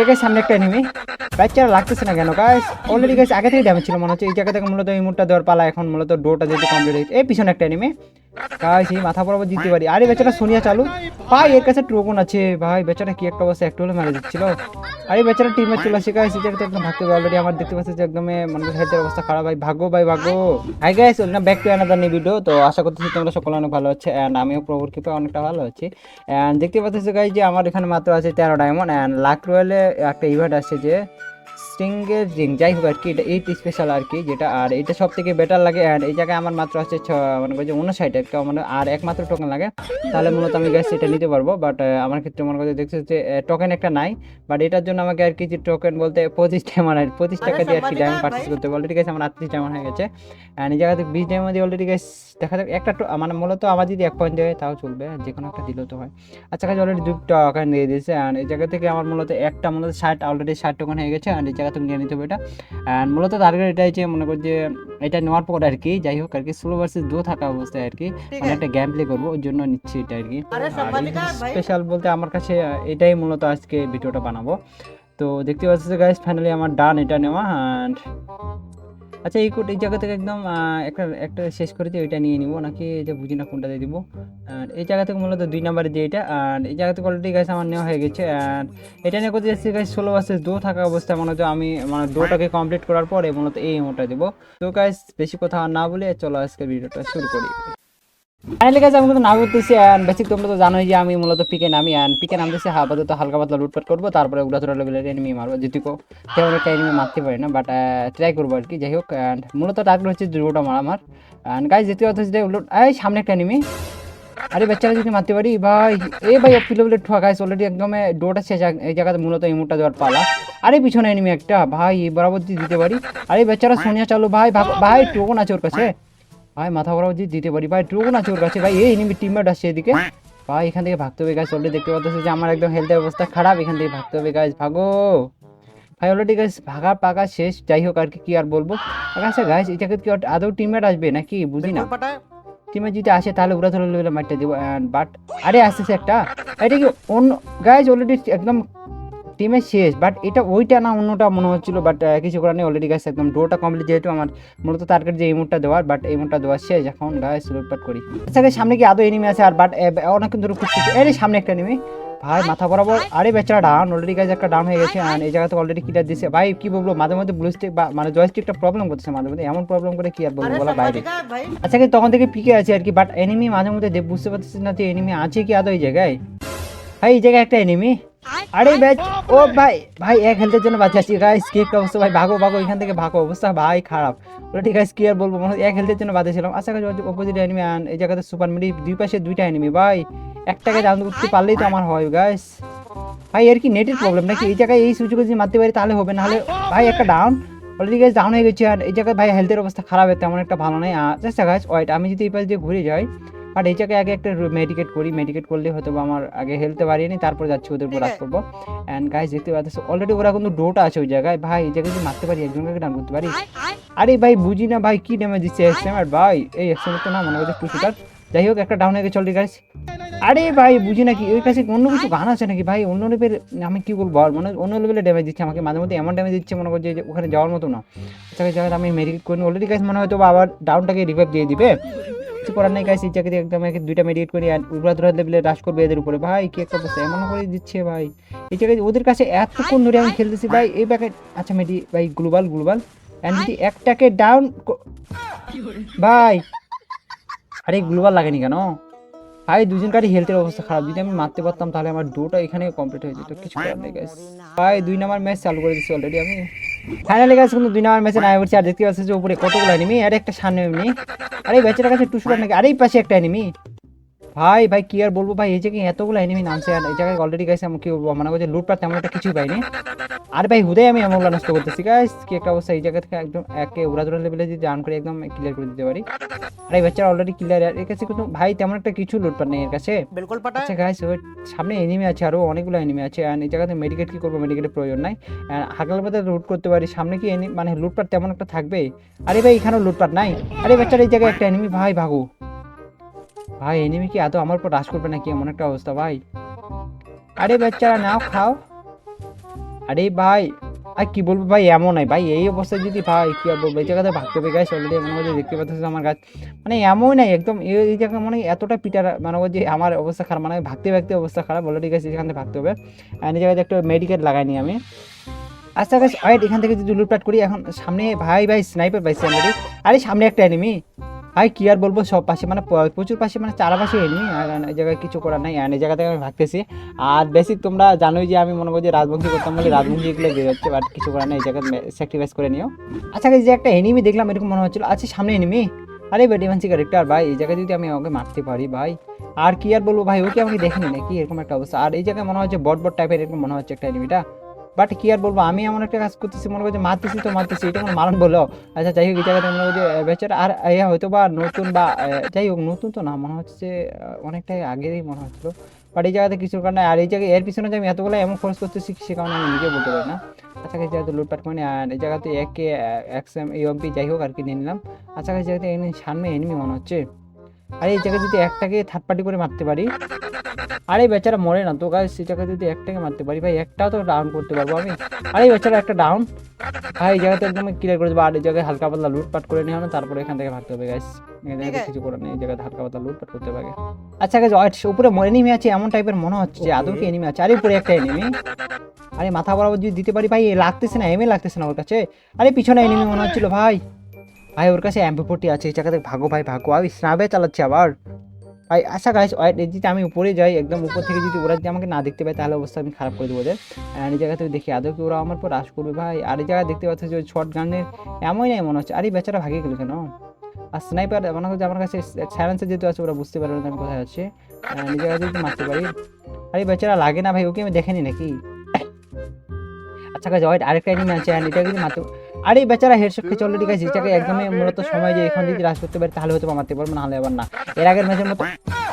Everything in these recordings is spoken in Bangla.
এই গাইস সামনে একটা এনিমি বাচ্চারা লাগতেছে না কেন? গাইস অলরেডি গাইস আগে থেকে ড্যামেজ ছিল মনে হচ্ছে। এই জায়গা থেকে মূলত এই মুটটা দেওয়ার পালা এখন মূলত ডোটা যেহেতু কমপ্লিট হয়েছে এই পিছনে একটা এনিমি গাইস এই মাথা বরাবর জিততে পারি। আরে বেচারা সোনিয়া চালু। ভাই, এর কাছে ট্রোকন আছে। ভাই, বেচারা কি একটা অবস্থা একটু হলে মারা দিচ্ছিল। আরে বেচারা টিমে চলে আসে গাইস জায়গাতে একদম ভাগতে অলরেডি আমার দেখতে পাচ্ছি যে একদম মানে হেলথের অবস্থা খারাপ। ভাই ভাগো ভাই ভাগো হাই গাইস ওটা back to another new video তো আশা করতেছি তোমরা সকলে অনেক ভালো আছে এন্ড আমিও প্রভুর কৃপা অনেকটা ভালো আছি। এন্ড দেখতে পাচ্ছি গাইস যে আমার এখানে মাত্র আছে তেরো ডায়মন্ড এন্ড লাক রয়েলে একটা ইভেন্ট আছে যে স্ট্রিংয়ের রিং যাই হোক আর কি, এটা এইট স্পেশাল আর কি, যেটা আর এটা সব থেকে বেটার লাগে অ্যান্ড এই জায়গায় আমার মাত্র আছে ছ মানে যে উনষাট একটা মানে আর একমাত্র টোকেন লাগে। তাহলে মূলত আমি গ্যাস এটা নিতে পারব বাট আমার ক্ষেত্রে মনে করছে দেখছি যে টোকেন একটা নাই বাট এটার জন্য আমাকে আর কি যে টোকেন বলতে পঁচিশ টাইমার আর পঁচিশ টাকা দিয়ে আর কি ডায়মন্ড পার্চেস করতে হবে। অলরেডি গেছে আমার আটত্রিশ ডায়মন্ড হয়ে গেছে অ্যান্ড এই জায়গাতে বিশ ডায়মন্ড দিয়ে অলরেডি গেছে দেখা যাক, একটা মানে মূলত আমার যদি এক পয়েন্ট দেয়, তাও চলবে, যে কোনো একটা দিলেও তো হয়। আচ্ছা কাছে অলরেডি দুটো টোকেন দিয়ে দিয়েছে অ্যান্ড এই জায়গা থেকে আমার মূলত একটা, মূলত ষাট অলরেডি ষাট টোকেন হয়ে গেছে অ্যান্ড এই জায়গা তুমি নিয়ে নিতে হবে এটা। অ্যান্ড মূলত টার্গেট এটাই যে মনে কর যে এটা নেওয়ার পর আর কি যাই হোক আর কি স্লো ভার্সেস দু থাকা অবস্থায় আর কি মানে একটা গেম প্লে করব ওর জন্য নিচ্ছি এটা আর কি। স্পেশাল বলতে আমার কাছে এটাই মূলত আজকে ভিডিওটা বানাবো। তো দেখতে পাচ্ছি গাইজ গাইস ফাইনালি আমার ডান এটা নেওয়া অ্যান্ড আচ্ছা এই কোট এই জায়গা থেকে একদম একটা একটা শেষ করে দিয়ে ওইটা নিয়ে নিব, নাকি যে বুঝি না কোনটা দিয়ে দিব। আর এই জায়গা থেকে মূলত দুই নাম্বারে দিয়ে এটা, আর এই জায়গা থেকে অলরেডি গাছ আমার নেওয়া হয়ে গেছে, আর এটা নিয়ে করতে যাচ্ছি গাছ ষোলো বাসে দো থাকা অবস্থায়, মনে হচ্ছে আমি মানে দোটাকে কমপ্লিট করার পরে মূলত এই এমোটা দেবো। তো গাছ বেশি কথা না বলে চলো আজকে ভিডিওটা শুরু করি। আমি কিন্তু অ্যান্ড বেসিক তোমরা তো জানোই যে আমি মূলত পিকে নামি অ্যান্ড পিকে নামতেছি আপাতত হালকা পাতলা লুটপাট করব, তারপরে লেভেলের এনিমি মারবো যদি একটা এনিমি মারতে পারি না বাট ট্রাই করব আর কি যাই হোক অ্যান্ড মূলত টার্গেট হচ্ছে মারা আমার অ্যান্ড হচ্ছে এই সামনে একটা এনিমি আরে বাচ্চারা যদি মারতে পারি, ভাই এই ভাই পিলো বলে ঠকাইছে অলরেডি একদম ডোটা শেষ এই জায়গাতে মূলত এই দেওয়ার পালা। আরে পিছনে এনিমি একটা, ভাই বরাবর দিতে পারি। আরে বাচ্চারা সোনিয়া চালু, ভাই ভাই টোকন আছে ওর কাছে। ভাই, মাথা বরাবর যদি দিতে পারি ভাই টোকন আছে ওর কাছে ভাই, এই এনিমি টিমমেট আসছে এদিকে। ভাই, এখান থেকে ভাগতে হবে গাছ অলরেডি দেখতে পাচ্ছি যে আমার একদম হেলথের অবস্থা খারাপ, এখান থেকে ভাগতে হবে গাছ ভাগো। ভাই অলরেডি গাছ ভাগা পাকা শেষ, যাই হোক, আর কি আর বলব। আচ্ছা গাছ জায়গায় কি আদৌ টিমমেট আসবে নাকি, বুঝি না। টিমে যদি আসে, তাহলে ওরা ধরে লেভেলে মারতে দিব বাট আরে, আসতেছে একটা। এটা কি অন্য গাইজ অলরেডি একদম টিমে শেষ বাট এটা ওইটা না অন্যটা মনে হচ্ছিল বাট কিছু করার নেই অলরেডি গাছ একদম ডোটা কমপ্লিট যেহেতু আমার মূলত টার্গেট যে ইমোটটা দেওয়ার বাট এই ইমোটটা দেওয়ার শেষ। এখন গাছ লুটপাট করি। আচ্ছা সামনে কি আদৌ এনিমি আছে? আর বাট অনেকক্ষণ ধরে খুঁজছি আরে সামনে একটা এনিমি ভাই মাথা বরাবর আরে বেচারা ডাউন অলরেডি গাছ একটা ডাউন হয়ে গেছে আর এই জায়গাতে অলরেডি কিটার দিছে। ভাই কি বলব মাঝে মধ্যে ব্লু স্টিক বা মানে জয়স্টিকটা প্রবলেম করতেছে মাঝে মধ্যে। এমন প্রবলেম করে কি আর বলব বলা বাইরে। আচ্ছা কি তখন থেকে পিকে আছে আর কি বাট এনিমি মাঝে মধ্যে বুঝতে পারতেছি না যে এনিমি আছে কি আদৌ এই জায়গায়। ভাই এই জায়গায় একটা এনিমি আরে ব্যাচ ও ভাই ভাই এক হেলথের জন্য বাঁচে আছি গাইস কি একটা অবস্থা ভাই ভাগো ভাগো এখান থেকে ভাগো। অবস্থা ভাই খারাপ। ওটা ঠিক আছে কি আর বলব? মনে এক হেলথের জন্য বাঁচেছিলাম। আচ্ছা কাছে অপোজিট এনিমি আন এই জায়গাতে সুপার মিডি দুই পাশে দুইটা এনিমি ভাই। একটাকে ডাউন করতে পারলেই তো আমার হয় গাইস ভাই এর কি নেটের প্রবলেম নাকি এই জায়গায় এই সুযোগে যদি মারতে পারি তাহলে হবে? নাহলে ভাই একটা ডাউন অলরেডি গাছ ডাউন হয়ে গেছে। আর এই জায়গায় ভাই হেলথের অবস্থা খারাপ তেমন একটা ভালো নেই। চেষ্টা গাছ ওয়াইট আমি যদি এই পাশ দিয়ে ঘুরে যাই বাট এই জায়গায় আগে একটা মেডিকেট করি। মেডিকেট করলে হয়তো আমার আগে হেলতে বাড়িয়ে নি তারপর যাচ্ছি ওদের উপর রাগ করব। অ্যান্ড গাইজ দেখতে পাচ্ছি অলরেডি ওরা কিন্তু ডোটা আছে ওই জায়গায়। ভাই এই জায়গায় যদি মারতে পারি একজনকে ডাউন করতে পারি? আরে ভাই বুঝি না ভাই কি ড্যামেজ দিচ্ছে এক্সএম আর ভাই এই এক্সএম তো না মনে করছে টু শুটার যাই হোক একটা ডাউন হয়ে গেছে অলরেডি গাইজ আরে ভাই বুঝি নাকি ওই কাছে অন্য কিছু গান আছে নাকি? ভাই অন্য লেভেল আমি কি বলব? আর মানে অন্য লেভেলে ড্যামেজ দিচ্ছে আমাকে মাঝে মধ্যে এমন ড্যামেজ দিচ্ছে মনে করছে যে ওখানে যাওয়ার মতো না। আচ্ছা জায়গায় আমি মেডিকেট করিনি অলরেডি গাইজ মনে হয়তো আবার ডাউনটাকে রিভাইভ দিয়ে দিবে। কিছু করার নেই গাইস এই জায়গাতে একদম একে দুইটা মেডিকেট করি আর উড়া ধরা লেভেলে রাশ করবে এদের উপরে। ভাই, কি একটা অবস্থা এমন করে দিচ্ছে, ভাই। এই জায়গায় ওদের কাছে এতক্ষণ ধরে আমি খেলতেছি, ভাই, এই প্যাকেট আচ্ছা মেডি ভাই গ্লোবাল গ্লোবাল অ্যান্ড যদি একটাকে ডাউন ভাই, আরে গ্লোবাল লাগেনি কেন? ভাই দুজনকারই হেলথের অবস্থা খারাপ। যদি আমি মারতে পারতাম, তাহলে আমার দুটো এখানে কমপ্লিট হয়ে যেত, কিছু করার নেই গাইস ভাই, দুই নাম্বার ম্যাচ চালু করে দিচ্ছি অলরেডি আমি। ফাইনালি গাছ কিন্তু দুই নাম্বার ম্যাচে নামে পড়ছে। আর দেখতে পাচ্ছি যে উপরে কতগুলো এনিমি আর একটা সামনে এমনি আর এই বেচারা কাছে টুসুরা নাকি? আর এই পাশে একটা এনিমি ভাই ভাই কি আর বলব ভাই? এই জায়গায় এতগুলো এনিমি নামছে আর এই জায়গায় অলরেডি গাইছে আমি কি বলব? মনে করছে লুটপাট তেমন একটা কিছুই পাইনি। আর ভাই হুদাই আমি এমন নষ্ট করতেছি। গাইস কি একটা অবস্থা। এই জায়গা থেকে একদম একে উড়াদুরা লেভেলে যদি ডাউন করে একদম ক্লিয়ার করে দিতে পারি। আর এই বাচ্চারা অলরেডি ক্লিয়ার এর কাছে কিন্তু ভাই তেমন একটা কিছু লুটপাট নেই এর কাছে। আচ্ছা গাইস ওই সামনে এনিমি আছে আরও অনেকগুলো এনিমি আছে। আর এই জায়গাতে মেডিকেট কি করব? মেডিকেটের প্রয়োজন নাই। হাগলার মধ্যে লুট করতে পারি। সামনে কি এনি মানে লুটপাট তেমন একটা থাকবে? আরে ভাই এখানেও লুটপাট নাই। আরে বাচ্চারা এই জায়গায় একটা এনিমি ভাই ভাগো। ভাই এনিমি কি এত আমার উপর রাশ করবে নাকি? এমন একটা অবস্থা, ভাই। আরে বাচ্চারা, নাও খাও। আরে ভাই, আর কি বলব ভাই, এমন নাই ভাই, এই অবস্থায় যদি ভাই, কি আর বলব? এই জায়গাতে ভাগতে হবে গাছ অলরেডি মনে যে দেখতে পাচ্ছিস আমার গাছ। মানে এমন নাই একদম এই- জায়গা মানে এতটা পিটার মানে যে আমার অবস্থা খারাপ মানে ভাগতে ভাগতে অবস্থা খারাপ। অলরেডি গাছ এখান থেকে ভাগতে হবে। আর এই জায়গাতে একটা মেডিকেল লাগাইনি আমি। আচ্ছা গাছ ওয়েট এখান থেকে যদি লুটপাট করি, এখন সামনে, ভাই ভাই স্নাইপার পাইছি অলরেডি আরে সামনে একটা এনিমি ভাই, কি আর বলব, সব পাশে মানে প্রচুর পাশে মানে চারপাশে এনিমি আর এই জায়গায় কিছু করার নাই আর এই জায়গা থেকে আমি ভাগতেছি। আর বেশি তোমরা জানোই যে আমি মনে করি যে রাজবংশী করতাম বলে রাজবংশী এগুলো বের হচ্ছে বাট কিছু করার নেই, এই জায়গায় স্যাক্রিফাইস করে নিও। আচ্ছা এই যে একটা এনিমি দেখলাম, এরকম মনে হচ্ছিল আচ্ছা সামনে এনিমি আরে বেডিভান্সি ক্যারেক্টার ভাই, এই জায়গায় যদি আমি ওকে মারতে পারি, ভাই। আর কি আর বলব, ভাই, ওকে আমাকে দেখেনি নাকি? এরকম একটা অবস্থা। আর এই জায়গায় মনে হচ্ছে বট বট টাইপের এরকম মনে হচ্ছে একটা এনিমিটা বাট কি আর বলব? আমি এমন একটা কাজ করতেছি, মনে করছি মারতেছি তো মারতেছি, এটা কোনো মারণ বলো। আচ্ছা যাই হোক, এই জায়গাতে মনে হচ্ছে বেচারা আর, এ হয়তো বা নতুন বা যাই হোক, নতুন তো না, মনে হচ্ছে অনেকটাই আগেরই মনে হচ্ছিল। বাট এই জায়গাতে কিছু কারণে, আর এই জায়গায়, এর পিছনে যে আমি এতগুলো এমন খরচ করতেছি, সে কারণে আমি নিজে বলতে পারি না। আচ্ছা এই জায়গাতে লুটপাট করে নিই। আর এই জায়গাতে একে এক্স এম ইউএমপি যাই হোক, আর কি, নিয়ে নিলাম। আচ্ছা এই জায়গাতে সামনে এনিমি মনে হচ্ছে। আর এই জায়গায় যদি একটাকে থার্ড পার্টি করে মারতে পারি। আরে বেচারা মরে না তো গাছ জায়গায় যদি একটাকে মারতে পারি ভাই একটাও তো ডাউন করতে পারব আমি। আরে বেচারা একটা ডাউন ভাই এই জায়গাতে একদম ক্লিয়ার করে দেবো আর এই জায়গায় হালকা পাতলা লুটপাট করে নিয়ে হবে তারপরে এখান থেকে ভাগতে হবে গাছ কিছু করার নেই এই জায়গাতে হালকা পাতলা লুটপাট করতে হবে আচ্ছা গাছ উপরে এনিমি আছে এমন টাইপের মনে হচ্ছে যে আদৌ কি এনিমি আছে? আরে উপরে একটা এনিমি আরে মাথা বরাবর যদি দিতে পারি ভাই এ লাগতেছে না এমএ লাগতেছে না ওর কাছে। আরে পিছনে এনিমি মনে হচ্ছিল ভাই। ভাই, ওর কাছে ফোর্টি আছে, এই জায়গাতে ভাগো ভাই, ভাগো। আমি স্নাবে চালাচ্ছি আবার। ভাই আচ্ছা গাইস যদি আমি উপরে যাই, একদম উপর থেকে যদি ওরা যদি আমাকে না দেখতে পায়, তাহলে অবস্থা আমি খারাপ করে দেবো ওদের। আর এই জায়গা থেকে দেখি, আদৌ কি ওরা আমার পর রাশ করবে ভাই? আর এই জায়গায় দেখতে পাচ্ছি যে ওই শর্ট গানের এমনই নাই মনে হচ্ছে। আরে বেচারা ভাগে গেল কেন? আর স্নাইপার মনে হচ্ছে আমার কাছে স্যালেন্সে যেহেতু আছে, ওরা বুঝতে পারবে না আমি কোথায় আছে। এই জায়গায় যদি মারতে পারি। আরে, বেচারা লাগে না ভাই, ওকে আমি দেখেনি নাকি? আচ্ছা গাছ ওয়াইট আরেকটা এনিমি আছে আর এটা কিন্তু মাত্র আরে এই বেচারা হেডশট খেয়ে অলরেডি গেছে এটাকে একদমই মূলত সময় যে এখন যদি রাশ করতে পারি তাহলে হয়তো বা মারতে পারব না হলে আবার না। এর আগের ম্যাচের মতো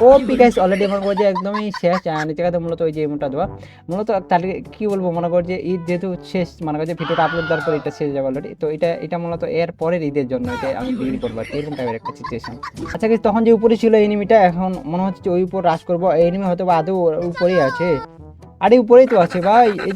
ও পিকাইস অলরেডি মনে করছে একদমই শেষ এই জায়গাতে মূলত ওই যে এমনটা দেওয়া। মূলত তাহলে কি বলব মনে কর যে ঈদ যেহেতু শেষ মনে কর যে ভিডিওটা আপলোড দেওয়ার পর এটা শেষ যাবে অলরেডি তো এটা এটা মূলত এর পরের ঈদের জন্য এটা আমি বিক্রি করব আর এরকম টাইপের একটা সিচুয়েশন আচ্ছা guys, তখন যে উপরে ছিল এনিমিটা এখন মনে হচ্ছে ওই উপর রাশ করব এনিমি হয়তো বা আদৌ উপরেই আছে। আরে উপরেই তো আছে ভাই এই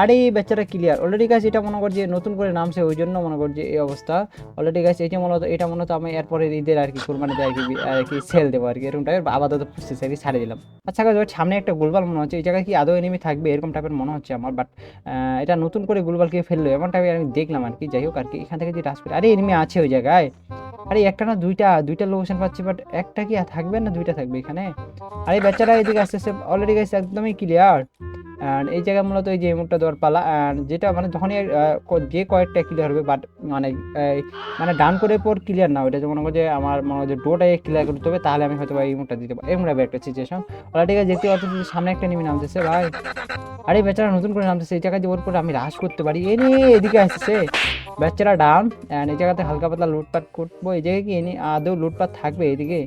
আরে এই বেচারা ক্লিয়ার অলরেডি গাছ এটা মনে কর যে নতুন করে নামছে, ওই জন্য মনে কর যে এই অবস্থা। অলরেডি গাছ এটা মূলত এটা মূলত আমি এরপরে ঈদের আর কি কোরবানিতে আর কি আর কি সেল দেবো আর কি। এরকম টাইপের আপাতত প্রসেস আর কি ছাড়ে দিলাম। আচ্ছা গাছ সামনে একটা গোলবাল মনে হচ্ছে। এই জায়গায় কি আদৌ এনিমি থাকবে? এরকম টাইপের মনে হচ্ছে আমার বাট এটা নতুন করে গোলবালকে ফেলল। এমন টাইপের আমি দেখলাম আর কি। যাই হোক আর কি, এখান থেকে যে রাস আরে এনিমি আছে ওই জায়গায়। আরে একটা না দুইটা দুইটা লোকেশন পাচ্ছি বাট একটা কি থাকবে না দুইটা থাকবে এখানে? আরে বেচারা এদিকে আস্তে আস্তে অলরেডি গেছে একদমই ক্লিয়ার অ্যান্ড এই জায়গায় মূলত এই যে মুখটা দেওয়ার পালা অ্যান্ড যেটা মানে যখনই যে কয়েকটা ক্লিয়ার হবে বাট মানে মানে ডান করে পর ক্লিয়ার না, ওইটা যে মনে করো যে আমার মনে হয় যে ডোটাই ক্লিয়ার করতে হবে, তাহলে আমি হয়তো এই মুখটা দিতে পারি টাইপের একটা সিচুয়েশন অলরেডি দেখতে পাচ্ছি সামনে একটা নেমে নামতেছে, ভাই। আরে বেচারা নতুন করে নামতেছে, এই জায়গায় যে ওর পরে আমি রাশ করতে পারি, এ নিয়ে এদিকে আসছে বাচ্চারা ডাউন অ্যান্ড এই জায়গাতে হালকা পাতলা লুটপাট করব, এই জায়গায় কি এনে আদৌ লুটপাট থাকবে এদিকে?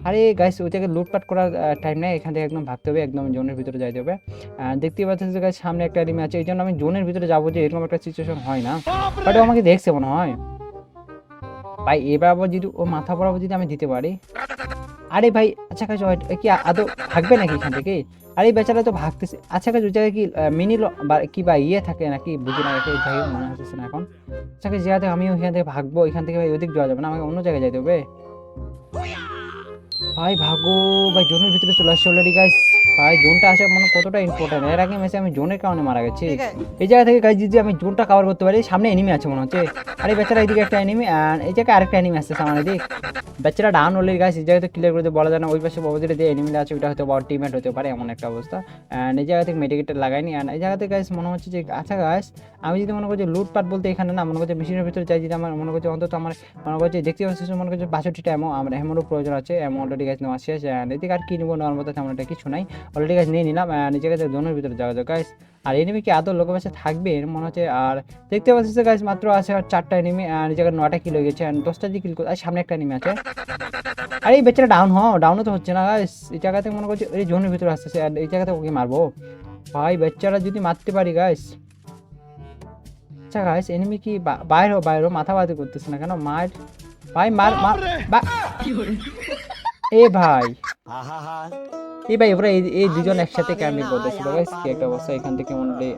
আরে গাইস ওই জায়গায় লুটপাট করার টাইম নেই। এখান থেকে একদম ভাগতে হবে একদম জোনের ভিতরে যাইতে হবে। আহ, দেখতেই পাচ্ছেন যে guys, সামনে একটা এনিমি আছে। এই জন্য আমি জোনের ভিতরে যাব যে এরকম একটা সিচুয়েশন হয় না। বাট আমাকে দেখছে মনে হয়। ভাই এবার আবার যদি ও মাথা বরাবর যদি আমি দিতে পারি। আরে ভাই আচ্ছা কাজ কি আদৌ ভাগবে নাকি এখান থেকে? আরে বেচারা তো ভাগতেছে। আচ্ছা কাজ ওই জায়গায় কি মিনি বা কি বা ইয়ে থাকে নাকি? বুঝি না হোক মনে হচ্ছে না এখন। আচ্ছা কাজ জায়গাতে আমি ওইখান থেকে ভাগবো এখান থেকে ভাই ওদিক যাওয়া যাবে না? আমাকে অন্য জায়গায় যেতে হবে। ভাই ভাগো ভাই জোনের ভিতরে চলে আসছে অলরেডি গাইস ভাই জোনটা আসা মানে কতটা ইম্পর্টেন্ট এর আগে ম্যাচে আমি জোনের কারণে মারা গেছি। এই জায়গা থেকে গাইস যদি আমি জোনটা কভার করতে পারি সামনে এনিমি আছে মনে হচ্ছে। আরে বেচারা এইদিকে একটা এনিমি আর এই জায়গায় আরেকটা এনিমি আসছে সামনে দিক। বেচারা ডাউন অলরেডি গাইস এই জায়গাতে ক্লিয়ার করে বলা যায় না ওই পাশে অপোজিটে যে এনিমিটা আছে ওটা হয়তো বা টিমমেট হতে পারে এমন একটা অবস্থা। অ্যান্ড এই জায়গা থেকে মেডিকেটটা লাগাইনি অ্যান্ড এই জায়গাতে গাইস মনে হচ্ছে যে আচ্ছা গাইস আমি যদি মনে করি যে লুটপাট বলতে এখানে না মনে করছি মেশিনের ভিতরে চাই যদি আমার মনে করছি অন্তত আমার মনে করছি দেখতে পাচ্ছি মনে করছি বাষট্টিটা এমন আমার এমনও প্রয়োজন আছে এমন অলরেডি গাছ নেওয়া শেষ অ্যান্ড এদিকে আর কি নেব মতো তেমন একটা কিছু নাই। অলরেডি গাছ নিয়ে নিলাম এই জায়গাতে জোনের ভিতরে যাওয়া যায় গাইস আর এনিমি কি আদৌ লোকের কাছে থাকবে? এর মনে হচ্ছে, আর দেখতে পাচ্ছি যে গাছ মাত্র আছে আর চারটা এনিমি আর জায়গায় নটা কিলো গেছে অ্যান্ড দশটা যে কিল আর, সামনে একটা এনিমি আছে। আরে, এই বেচারা ডাউন হ ডাউনও তো হচ্ছে না গাইস এই জায়গাতে মনে করছি, এই জোনের ভিতরে আসতেছে আর এই জায়গাতে ওকে মারবো। ভাই, বেচারা যদি মারতে পারি গাইস আচ্ছা গাইস এনিমি কি বাইরে বাইরে মাথা বাদি করতেছে না কেন? মার ভাই, মার মার এ ভাই। এ ভাই ওরা এই দুজন একসাথে ক্যাম্পিং করতেছিল গাইস কি একটা অবস্থা এখান থেকে মনে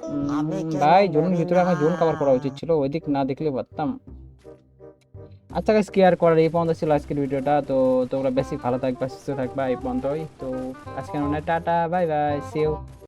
ভাই জোনের ভিতরে আমার জোন কভার করা উচিত ছিল ওই দিক না দেখলে পারতাম। আচ্ছা গাইস কি আর করার এই পর্যন্ত ছিল আজকের ভিডিওটা তো তোমরা বেশি ভালো থাকবা সুস্থ থাকবা এই পর্যন্তই। তো আজকে মনে tata bye bye see you